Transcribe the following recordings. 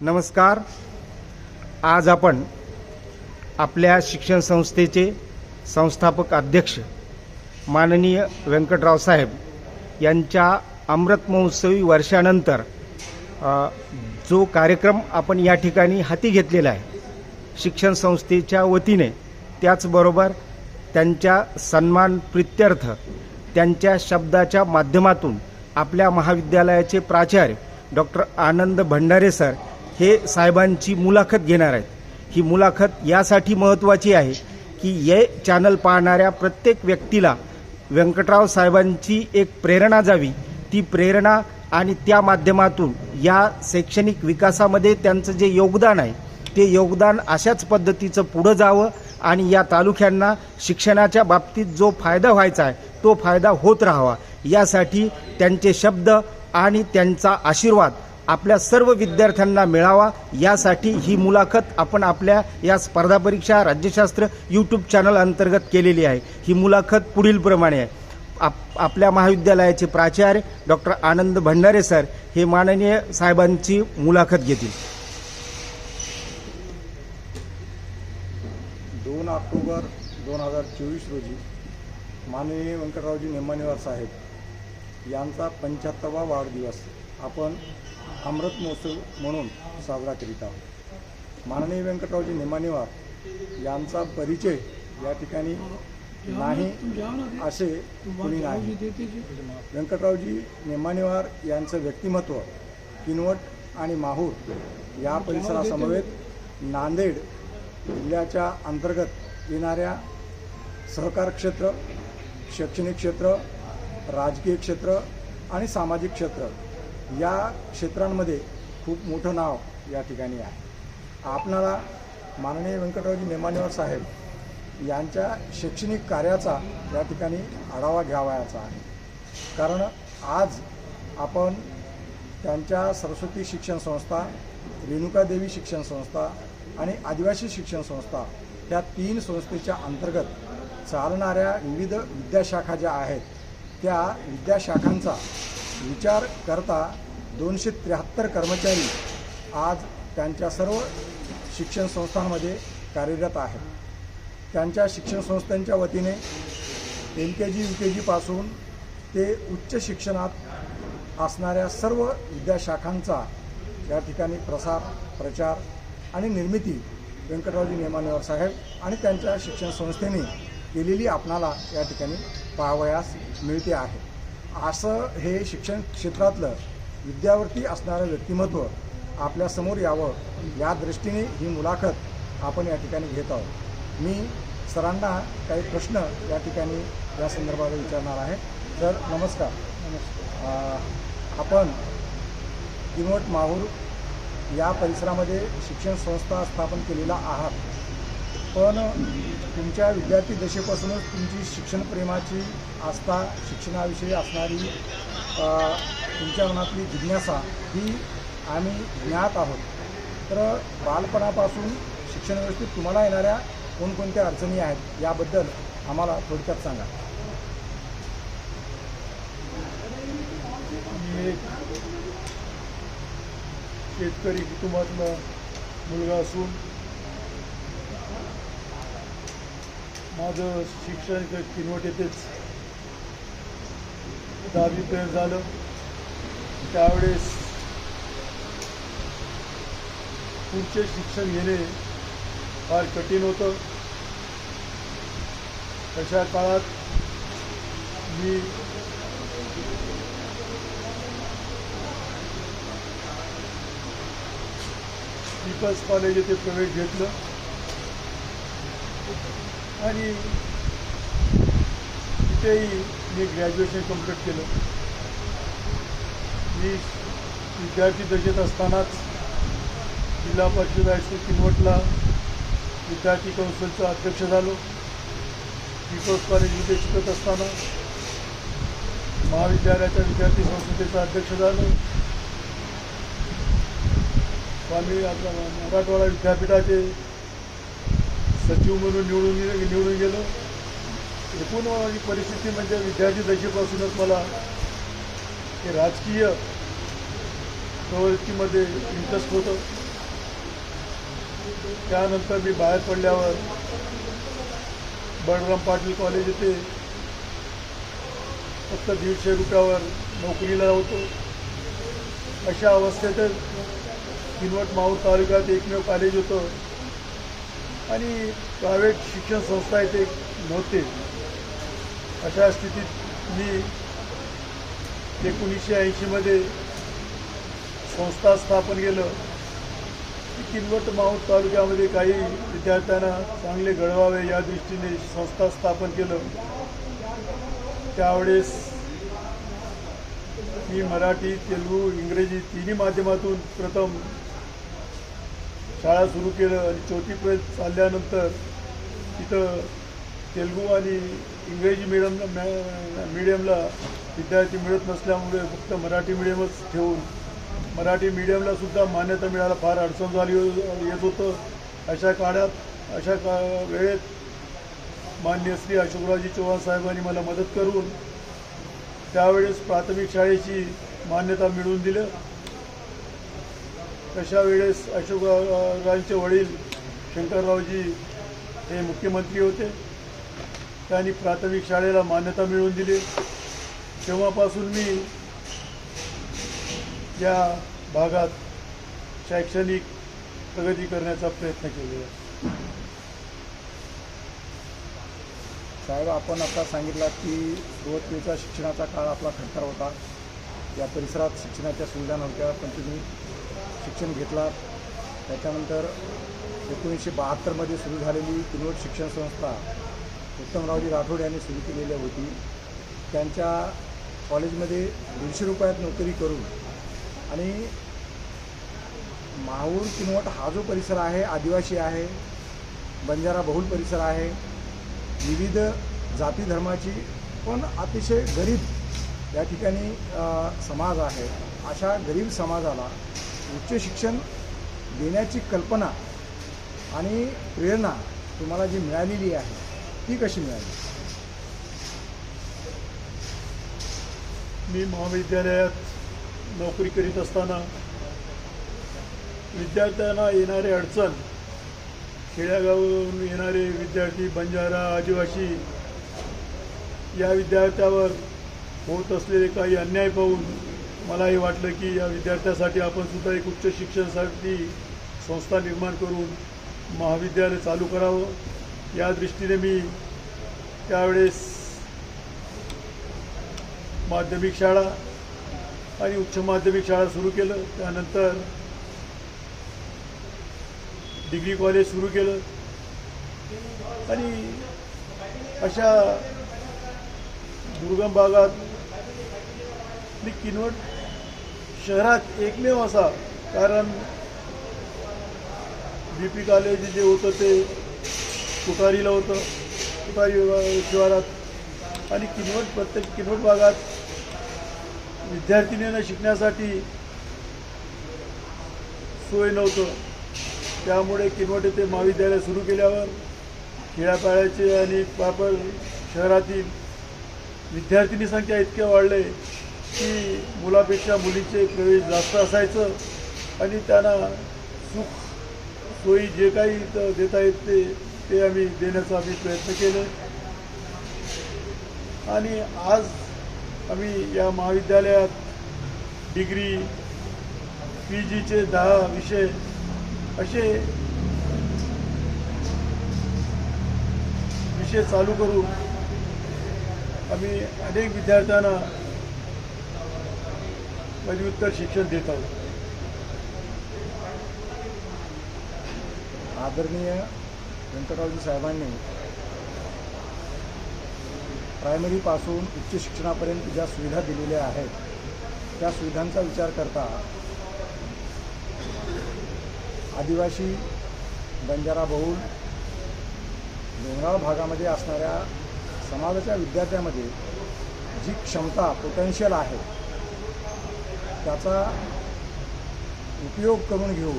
नमस्कार. आज आपण आपल्या शिक्षण संस्थेचे संस्थापक अध्यक्ष माननीय व्यंकटराव साहेब यांच्या अमृत महोत्सवी वर्षानंतर जो कार्यक्रम आपण या ठिकाणी हाती घेतलेला आहे शिक्षण संस्थेच्या वतीने त्याचबरोबर त्यांच्या सन्मान प्रित्यर्थ त्यांच्या शब्दाच्या माध्यमातून आपल्या महाविद्यालयाचे प्राचार्य डॉक्टर आनंद भंडारे सर हे साहेबांची मुलाखत घेणार आहेत. ही मुलाखत यासाठी महत्त्वाची आहे की हे चॅनल पाहणाऱ्या प्रत्येक व्यक्तीला व्यंकटराव साहेबांची एक प्रेरणा जावी. ती प्रेरणा आणि त्या माध्यमातून या शैक्षणिक विकासामध्ये त्यांचं जे योगदान आहे ते योगदान अशाच पद्धतीचं पुढं जावं आणि या तालुक्यांना शिक्षणाच्या बाबतीत जो फायदा व्हायचा आहे तो फायदा होत राहावा. यासाठी त्यांचे शब्द आणि त्यांचा आशीर्वाद आपल्या सर्व विद्यार्थ्यांना मिळावा. यासाठी ही मुलाखत आपण आपल्या या स्पर्धा परीक्षा राज्यशास्त्र यूट्यूब चॅनल अंतर्गत केलेली आहे. ही मुलाखत पुढीलप्रमाणे आहे. आप आपल्या महाविद्यालयाचे प्राचार्य डॉक्टर आनंद भंडारे सर हे माननीय साहेबांची मुलाखत घेतील. दोन ऑक्टोबर दोन हजार चोवीस रोजी माननीय व्यंकटरावजी नेमानेवार साहेब यांचा पंच्याहत्तरावा वाढदिवस आपण अमृत महोत्सव म्हणून साजरा करीत आहोत. माननीय व्यंकटरावजी नेमानेवार यांचा परिचय या ठिकाणी नाही असे कुणी नाही. व्यंकटरावजी नेमानेवार यांचं व्यक्तिमत्व किनवट आणि माहूर या परिसरासमवेत नांदेड जिल्ह्याच्या अंतर्गत येणाऱ्या सहकार क्षेत्र शैक्षणिक क्षेत्र राजकीय क्षेत्र आणि सामाजिक क्षेत्र या क्षेत्रांमध्ये खूप मोठं नाव या ठिकाणी आहे. आपणाला माननीय व्यंकटरावजी नेमानेवर साहेब यांच्या शैक्षणिक कार्याचा या ठिकाणी आढावा घ्यावायाचा आहे. कारण आज आपण त्यांच्या सरस्वती शिक्षण संस्था रेणुकादेवी शिक्षण संस्था आणि आदिवासी शिक्षण संस्था या तीन संस्थेच्या अंतर्गत चालणाऱ्या विविध विद्याशाखा ज्या आहेत त्या विद्याशाखांचा विचार करता दोनशे त्र्याहत्तर कर्मचारी आज त्यांच्या सर्व शिक्षण संस्थांमध्ये कार्यरत आहेत. त्यांच्या शिक्षण संस्थांच्या वतीने एल के जी यू के जीपासून ते उच्च शिक्षणात असणाऱ्या सर्व विद्याशाखांचा या ठिकाणी प्रसार प्रचार आणि निर्मिती व्यंकटरावजी नेमानेवर साहेब आणि त्यांच्या शिक्षण संस्थेने केलेली आपणाला या ठिकाणी पाहावयास मिळते आहे. असं हे शिक्षण क्षेत्रातलं विद्यावरती असणारं व्यक्तिमत्व आपल्यासमोर यावं या दृष्टीने ही मुलाखत आपण या ठिकाणी घेत आहोत. मी सरांना काही प्रश्न या ठिकाणी या संदर्भात विचारणार आहे. तर नमस्कार. नमस्कार. आपण किनवट माहूर या परिसरामध्ये शिक्षण संस्था स्थापन केलेला आहात. पण तुमच्या विद्यार्थी दशेपासूनच तुमची शिक्षणप्रेमाची आस्था शिक्षणाविषयी असणारी तुमच्या मनातली जिज्ञासा ही आम्ही ज्ञात आहोत. तर बालपणापासून शिक्षण व्यवस्थेत तुम्हाला येणाऱ्या कोणकोणत्या अडचणी आहेत याबद्दल आम्हाला थोडक्यात सांगा. मी एक शेतकरी कुटुंबातला मुलगा असून माझं शिक्षण किनवट येथेच दहावी झालं. त्यावेळेस पुढचे शिक्षण घेणे फार कठीण होतं. तशा काळात मी पीपल्स कॉलेज येथे प्रवेश घेतलं. आणि तिथेही मी ग्रॅज्युएशन कंप्लीट केलं. मी विद्यार्थी दशेत असतानाच जिल्हा परिषद हायस्कूल किनवटला विद्यार्थी कौन्सिलचा अध्यक्ष झालो. पीपल्स कॉलेजमध्ये शिकत असताना महाविद्यालयाच्या विद्यार्थी संस्थेचा अध्यक्ष झालो. स्वामी आपला मराठवाडा विद्यापीठाचे सचिव म्हणून निवडून गे- निवडून गेलो. एकूण माझी परिस्थिती म्हणजे विद्यार्थी दशेपासूनच मला हे राजकीय प्रवृत्तीमध्ये इंटरेस्ट होतं. त्यानंतर मी बाहेर पडल्यावर बळराम पाटील कॉलेज येथे फक्त दीडशे रुपयावर नोकरीला होतो. अशा अवस्थेतच किनवट माहूर तालुक्यात एकमेव कॉलेज होतं. आणि प्रायव्हेट शिक्षण संस्था इथे नव्हते अशा स्थितीत मी एकोणीसशे ऐंशीमध्ये संस्था स्थापन केलं. किनवट माहूर तालुक्यामध्ये काही विद्यार्थ्यांना चांगले घडवावे या दृष्टीने संस्था स्थापन केलं. त्यावेळेस मी मराठी तेलुगू इंग्रजी तिन्ही माध्यमातून प्रथम शाळा सुरू केलं आणि चौथीपर्यंत चालल्यानंतर तिथं तेलगू आणि इंग्रजी मिडियम मिडियमला विद्यार्थी मिळत नसल्यामुळे फक्त मराठी मिडियमच ठेवून मराठी मिडियमला सुद्धा मान्यता मिळायला फार अडचण झाली हो, येत होतं. अशा काळात अशा का वेळेत मान्य श्री अशोकरावजी चव्हाण साहेबांनी मला मदत करून त्यावेळेस प्राथमिक शाळेची मान्यता मिळवून दिलं. तशा वेळेस अशोकरावांचे वडील शंकररावजी हे मुख्यमंत्री होते. त्यांनी प्राथमिक शाळेला मान्यता मिळवून दिली. तेव्हापासून मी या भागात शैक्षणिक प्रगती करण्याचा प्रयत्न केलेला साहेब आपण आता सांगितलं की सुरुवातीचा शिक्षणाचा काळ आपला खडतर होता. या परिसरात शिक्षणाच्या सुविधा नव्हत्या पण तुम्ही शिक्षण घेतलात त्याच्यानंतर एकोणीसशे बहात्तरमध्ये सुरू झालेली किनवट शिक्षण संस्था उत्तमरावजी राठोड यांनी सुरू केलेली होती. त्यांच्या कॉलेजमध्ये दीडशे रुपयात नोकरी करून आणि माहूर किनवट हा जो परिसर आहे आदिवासी आहे बंजारा बहुल परिसर आहे विविध जाती धर्माची पण अतिशय गरीब या ठिकाणी समाज आहे. अशा गरीब समाजाला उच्च शिक्षण देण्याची कल्पना आणि प्रेरणा तुम्हाला जी मिळालेली आहे ती कशी मिळाली? मी महाविद्यालयात नोकरी करीत असताना विद्यार्थ्यांना येणारे अडचण खेड्यागावून येणारे विद्यार्थी बंजारा आदिवासी या विद्यार्थ्यावर होत असलेले काही अन्याय पाहून मलाही वाटलं की या विद्यार्थ्यासाठी आपण सुद्धा एक उच्च शिक्षणासाठी संस्था निर्माण करून महाविद्यालय चालू करावं. या दृष्टीने मी त्यावेळेस माध्यमिक शाळा आणि उच्च माध्यमिक शाळा सुरू केलं. त्यानंतर डिग्री कॉलेज सुरू केलं. आणि अशा दुर्गम भागात मी किनवट शहरात एकमेव असा कारण बी पी कॉलेज जे होतं ते तुकारीला होतं तुकारी शिवारात. आणि किनवट प्रत्येक किनवट भागात विद्यार्थिनींना शिकण्यासाठी सोय नव्हतं. त्यामुळे किनवट येथे महाविद्यालय सुरू केल्यावर खेड्यापाड्याचे आणि पापड शहरातील विद्यार्थिनी संख्या इतक्या वाढले की मुलापेक्षा मुलीचे प्रवेश जास्त असायचं आणि त्यांना सुख सोयी जे काही देता येत ते ते आम्ही देण्याचा आम्ही प्रयत्न केले. आणि आज आम्ही या महाविद्यालयात डिग्री पी जीचे दहा विषय असे विषय चालू करून आम्ही अनेक विद्यार्थ्यांना पदव्युत्तर शिक्षण देत आहोत. आदरणीय व्यंकटरावजी साहेबांनी प्रायमरीपासून उच्च शिक्षणापर्यंत ज्या सुविधा दिलेल्या आहेत त्या सुविधांचा विचार करता आदिवासी बंजारा बहुल डोंगराळ भागामध्ये असणाऱ्या समाजाच्या विद्यार्थ्यामध्ये जी क्षमता पोटेन्शियल आहे त्याचा उपयोग करून घेऊन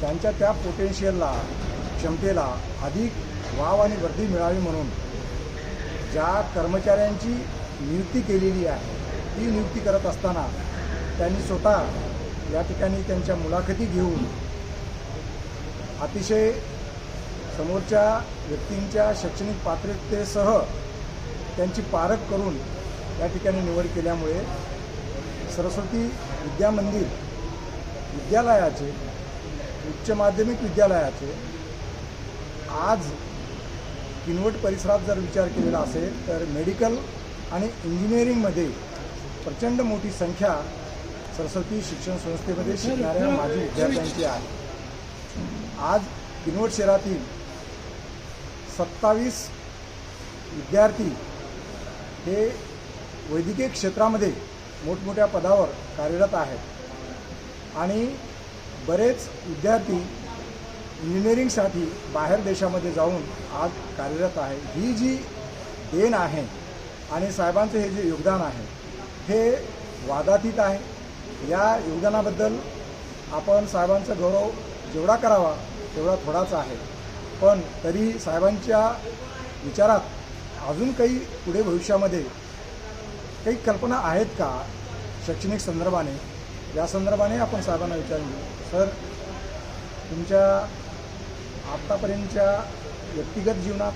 त्यांच्या त्या पोटेन्शियलला क्षमतेला अधिक वाव आणि वर्दी मिळावी म्हणून ज्या कर्मचाऱ्यांची नियुक्ती केलेली आहे ती नियुक्ती करत असताना त्यांनी स्वतः या ठिकाणी त्यांच्या मुलाखती घेऊन अतिशय समोरच्या व्यक्तींच्या शैक्षणिक पात्रतेसह त्यांची पारख करून या ठिकाणी निवड केल्यामुळे सरस्वती विद्या मंदिर विद्यालयाचे उच्च माध्यमिक विद्यालयाचे आज किनवट परिसरात जर विचार केलेला असेल तर मेडिकल आणि इंजिनिअरिंगमध्ये प्रचंड मोठी संख्या सरस्वती शिक्षण संस्थेमध्ये शिकणाऱ्या माजी विद्यार्थ्यांची आहे. आज किनवट शहरातील सत्तावीस विद्यार्थी हे वैद्यकीय क्षेत्रामध्ये मोठमोठ्या पदावर कार्यरत आहेत. आणि बरेच विद्यार्थी इंजिनिअरिंगसाठी बाहेर देशामध्ये जाऊन आज कार्यरत आहे. ही जी देण आहे आणि साहेबांचं हे जे योगदान आहे हे वादातीत आहे. या योगदानाबद्दल आपण साहेबांचा गौरव जेवढा करावा तेवढा थोडाच आहे. पण तरी साहेबांच्या विचारात अजून काही पुढे भविष्यामध्ये काही कल्पना आहेत का शैक्षणिक संदर्भाने? या संदर्भाने आपण साहेबांना विचारू सर तुमच्या आत्तापर्यंतच्या व्यक्तिगत जीवनात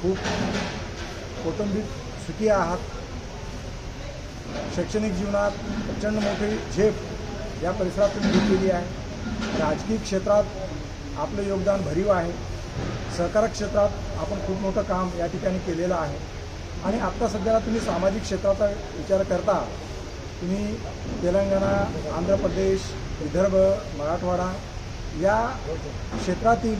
खूप कौटुंबिक सुखी आहात. शैक्षणिक जीवनात प्रचंड मोठी झेप या परिसरात तुम्ही घेतलेली आहे. राजकीय क्षेत्रात आपलं योगदान भरीव आहे. सहकार क्षेत्रात आपण खूप मोठं काम या ठिकाणी केलेलं आहे. आणि आत्ता सध्याला तुम्ही सामाजिक क्षेत्राचा विचार करता तुम्ही तेलंगणा आंध्र प्रदेश विदर्भ मराठवाडा या क्षेत्रातील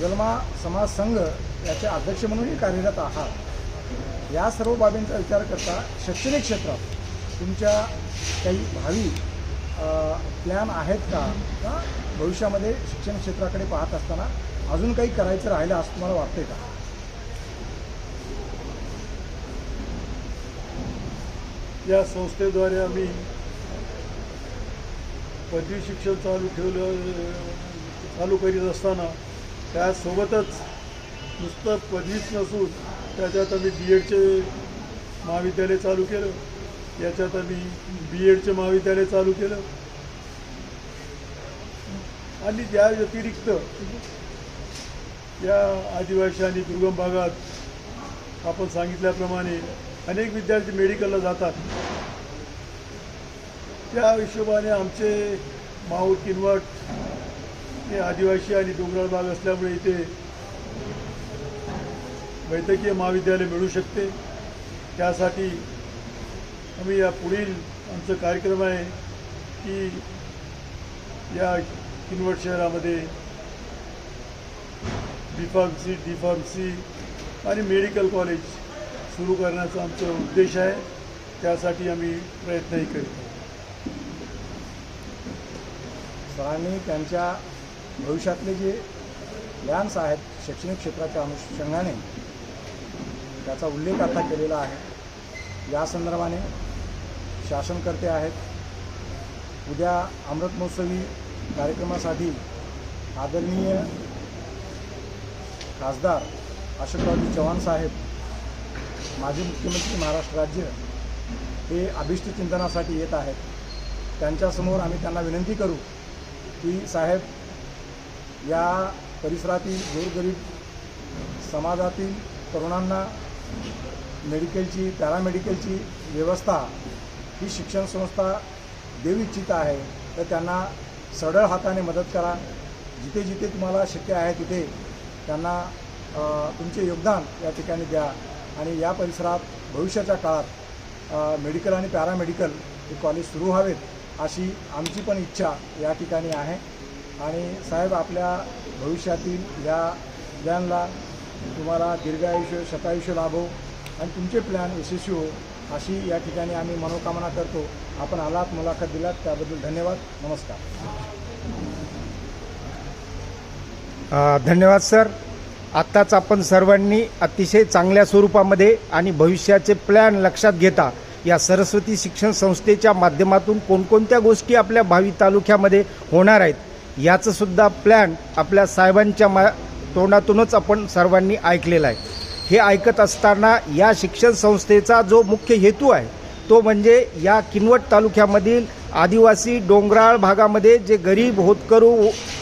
जन्मा समाज संघ याचे अध्यक्ष म्हणूनही कार्यरत आहात. या सर्व बाबींचा विचार करता शैक्षणिक क्षेत्रात तुमच्या काही भावी प्लॅन आहेत का? भविष्यामध्ये शिक्षण क्षेत्राकडे पाहत असताना अजून काही करायचं राहिलं असं तुम्हाला वाटते का? या संस्थेद्वारे आम्ही पदवी शिक्षण चालू ठेवलं चालू करीत असताना त्यासोबतच नुसतं पदवीच नसून त्याच्यात आम्ही बी एडचे महाविद्यालय चालू केलं याच्यात आम्ही बी एडचे महाविद्यालय चालू केलं. आणि त्या व्यतिरिक्त या आदिवासी आणि दुर्गम भागात आपण सांगितल्याप्रमाणे अनेक विद्यार्थी मेडिकलला जातात. त्या हिशोबाने आमचे माऊर किनवट हे आदिवासी आणि डोंगराळ भाग असल्यामुळे इथे वैद्यकीय महाविद्यालय मिळू शकते. त्यासाठी आम्ही या पुढील आमचं कार्यक्रम आहे की या किनवट शहरामध्ये बी फार्मसी डी फार्मसी आणि मेडिकल कॉलेज सुरू करण्याचा आमचा उद्देश आहे. त्यासाठी आम्ही प्रयत्नही करीत आहोत. सरांनी त्यांच्या भविष्यातले जे प्लॅन्स आहेत शैक्षणिक क्षेत्राच्या अनुषंगाने त्याचा उल्लेख आता केलेला आहे. या संदर्भाने शासनकर्ते आहेत. उद्या अमृत महोत्सवी कार्यक्रमासाठी आदरणीय खासदार अशोकरावजी चव्हाण साहेब माजी मुख्यमंत्री महाराष्ट्र राज्य हे अभिष्ट चिंतनासाठी येत आहेत. त्यांच्यासमोर आम्ही त्यांना विनंती करू की साहेब या परिसरातील गोरगरीब समाजातील तरुणांना मेडिकलची पॅरामेडिकलची व्यवस्था ही शिक्षण संस्था देऊ इच्छित आहे तर त्यांना सरळ हाताने मदत करा. जिथे जिथे तुम्हाला शक्य आहे तिथे त्यांना तुमचे योगदान या ठिकाणी द्या. आणि या परिसरात भविष्याच्या काळात मेडिकल आणि पॅरामेडिकल हे कॉलेज सुरू व्हावेत अशी आमची पण इच्छा या ठिकाणी आहे. आणि साहेब आपल्या भविष्यातील या प्लॅनला तुम्हाला दीर्घायुष्य शतायुष्य लाभो आणि तुमचे प्लॅन यशस्वी हो अशी या ठिकाणी आम्ही मनोकामना करतो. आपण आलात मुलाखत दिलात त्याबद्दल धन्यवाद. नमस्कार. धन्यवाद सर. आत्ताच आपण सर्वांनी अतिशय चांगल्या स्वरूपामध्ये आणि भविष्याचे प्लॅन लक्षात घेता या सरस्वती शिक्षण संस्थेच्या माध्यमातून कोणकोणत्या गोष्टी आपल्या भावी तालुक्यामध्ये होणार आहेत याचंसुद्धा प्लॅन आपल्या साहेबांच्या मा तोंडातूनच आपण सर्वांनी ऐकलेला आहे. हे ऐकत असताना या शिक्षण संस्थेचा जो मुख्य हेतू आहे तो म्हणजे या किनवट तालुक्यामधील आदिवासी डोंगराळ भागामध्ये जे गरीब होतकरू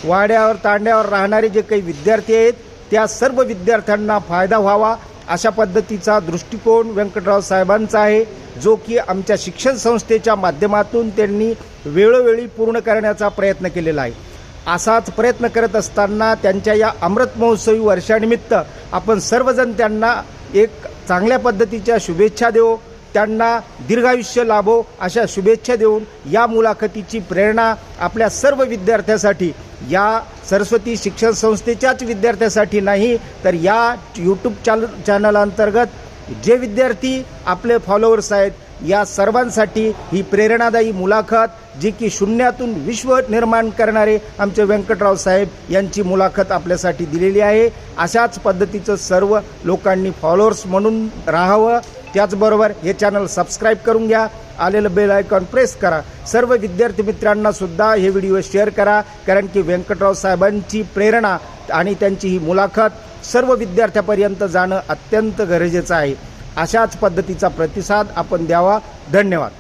वाड्यावर तांड्यावर राहणारे जे काही विद्यार्थी आहेत त्या सर्व विद्यार्थ्यांना फायदा व्हावा अशा पद्धतीचा दृष्टिकोन व्यंकटराव साहेबांचा आहे जो की आमच्या शिक्षण संस्थेच्या माध्यमातून त्यांनी वेळोवेळी पूर्ण करण्याचा प्रयत्न केलेला आहे. असाच प्रयत्न करत असताना त्यांच्या या अमृत महोत्सवी वर्षानिमित्त आपण सर्वजण त्यांना एक चांगल्या पद्धतीच्या शुभेच्छा देऊ. त्यांना दीर्घायुष्य लाभो अशा शुभेच्छा देऊन या मुलाखतीची प्रेरणा आपल्या सर्व विद्यार्थ्यासाठी या सरस्वती शिक्षण संस्थेच्याच विद्यार्थ्यासाठी नाही तर या यूट्यूब चॅनल चॅनल जे विद्यार्थी आपले फॉलोअर्स आहेत या सर्वांसाठी ही प्रेरणादायी मुलाखत जी की शून्यातून विश्व निर्माण करणारे आमचे व्यंकटराव साहेब यांची मुलाखत आपल्यासाठी दिलेली आहे. अशाच पद्धतीचं सर्व लोकांनी फॉलोअर्स म्हणून राहावं. त्याचबरोबर हे चॅनल सबस्क्राईब करून घ्या. आलेलं बेल आयकॉन प्रेस करा. सर्व विद्यार्थी मित्रांना सुद्धा हे व्हिडिओ शेअर करा. कारण की व्यंकटराव साहेबांची प्रेरणा आणि त्यांची ही मुलाखत सर्व विद्यार्थ्यापर्यंत जाणं अत्यंत गरजेचं आहे. अशाच पद्धतीचा प्रतिसाद आपण द्यावा. धन्यवाद.